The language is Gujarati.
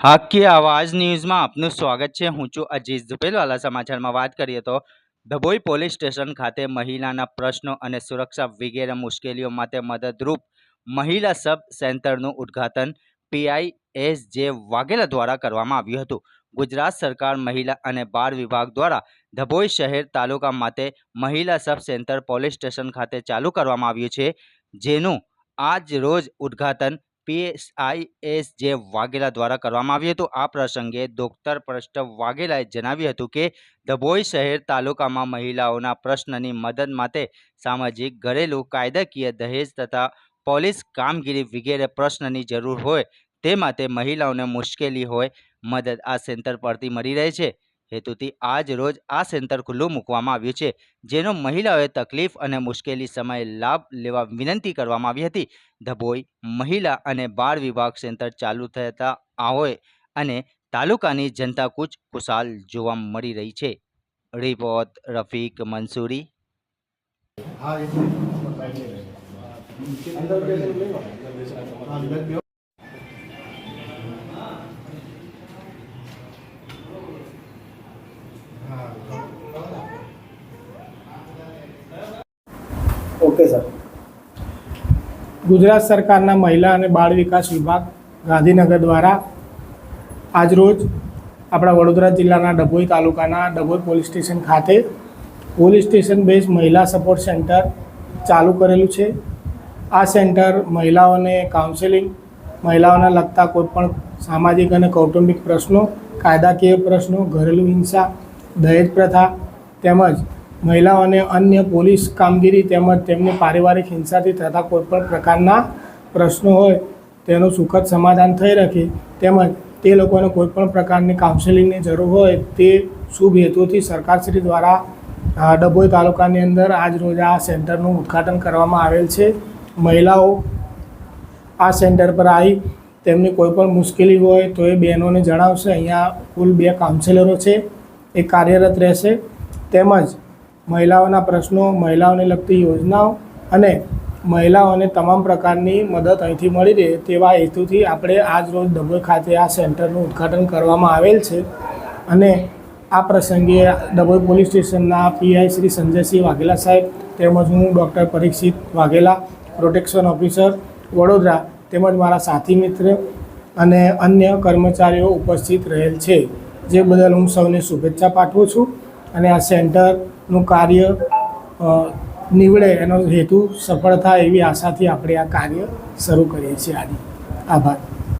હાકી આવાજ ન્યૂઝમાં આપનું સ્વાગત છે. હું છું અજીત ઝુપેલવાલા સમાચારમાં વાત કરીએ તો ધભોઈ પોલીસ સ્ટેશન ખાતે મહિલાના પ્રશ્નો અને સુરક્ષા વગેરે મુશ્કેલીઓ માટે મદદરૂપ મહિલા સબ સેન્ટરનું ઉદ્ઘાટન પીઆઈ એસ જે વાઘેલા દ્વારા કરવામાં આવ્યું હતું. ગુજરાત સરકાર મહિલા અને બાળ વિભાગ દ્વારા ધભોઈ શહેર તાલુકા માટે મહિલા સબ સેન્ટર પોલીસ સ્ટેશન ખાતે ચાલુ કરવામાં આવ્યું છે. જેનું આજ રોજ ઉદ્ઘાટન પીએસઆઈ એસ જે વાઘેલા દ્વારા કરવામાં આવ્યું હતું, આ પ્રસંગે ડોક્ટર પ્રષ્ટ વાઘેલાએ જણાવ્યું હતું કે ડભોઈ શહેર તાલુકામાં મહિલાઓના પ્રશ્નની મદદ માટે સામાજિક, ઘરેલું, કાયદાકીય દહેજ તથા પોલીસ કામગીરી વગેરે પ્રશ્નની જરૂર હોય, તે માટે મહિલાઓને મુશ્કેલી હોય, મદદ આ સેન્ટર પરથી મળી રહે છે. હેતુથી આજ રોજ આ સેન્ટર ખુલ્લું મૂકવામાં આવ્યું છે, જેનો મહિલાઓએ તકલીફ અને મુશ્કેલી સમયે લાભ લેવા વિનંતી કરવામાં આવી હતી. ડભોઈ મહિલા અને બાળ વિભાગ સેન્ટર ચાલુ થતા આ અને તાલુકાની જનતા કુચ ખુશાલ જોવા મળી રહી છે. રિપોર્ટ રફીક મંસૂરી. અંદર ઓકે, સર. ગુજરાત સરકારના મહિલા અને બાળ વિકાસ વિભાગ ગાંધીનગર દ્વારા આજરોજ આપણા વડોદરા જિલ્લાના ડભોઈ તાલુકાના ડભોઈ પોલીસ સ્ટેશન ખાતે પોલીસ સ્ટેશન બેઝ મહિલા સપોર્ટ સેન્ટર ચાલુ કરેલું છે. આ સેન્ટર મહિલાઓને કાઉન્સેલિંગ, મહિલાઓને લગતા કોઈપણ સામાજિક અને કૌટુંબિક પ્રશ્નો, કાયદાકીય પ્રશ્નો, ઘરેલું હિંસા, દહેજ પ્રથા તેમજ મહિલાઓને અન્ય પોલીસ કામગીરી તેમજ તેમની પારિવારિક હિંસાથી થતા કોઈપણ પ્રકારના પ્રશ્નો હોય, તેનું સુખદ સમાધાન થઈ રહે તેમજ તે લોકોને કોઈપણ પ્રકારની કાઉન્સેલિંગની જરૂર હોય, તે શુભ હેતુથી સરકારશ્રી દ્વારા ડભોઈ તાલુકાની અંદર આજ રોજ આ સેન્ટરનું ઉદ્ઘાટન કરવામાં આવેલ છે. મહિલાઓ આ સેન્ટર પર આવી તેમની કોઈ પણ મુશ્કેલી હોય તો એ બહેનોને જણાવશે. અહીંયા કુલ બે કાઉન્સેલરો છે. એ કાર્યરત રહેશે. તેમજ મહિલાઓના પ્રશ્નો, મહિલાઓને લગતી યોજનાઓ અને મહિલાઓને તમામ પ્રકારની મદદ અહીંથી મળી રહે તેવા હેતુથી આપણે આજ રોજ ડભોઈ ખાતે આ સેન્ટરનું ઉદ્ઘાટન કરવામાં આવેલ છે. અને આ પ્રસંગે ડભોઈ પોલીસ સ્ટેશનના પીઆઈ શ્રી સંજયસિંહ વાઘેલા સાહેબ તેમજ હું doctor Parikshit Vaghela, protection officer Vadodara તેમજ મારા સાથી મિત્ર અને અન્ય કર્મચારીઓ ઉપસ્થિત રહેલ છે. જે બદલ હું સૌને શુભેચ્છા પાઠવું છું. અને આ સેન્ટરનું કાર્ય નીવડે એનો હેતુ સફળ થાય એવી આશાથી આપણે આ કાર્ય શરૂ કરીએ છીએ. આજે આભાર.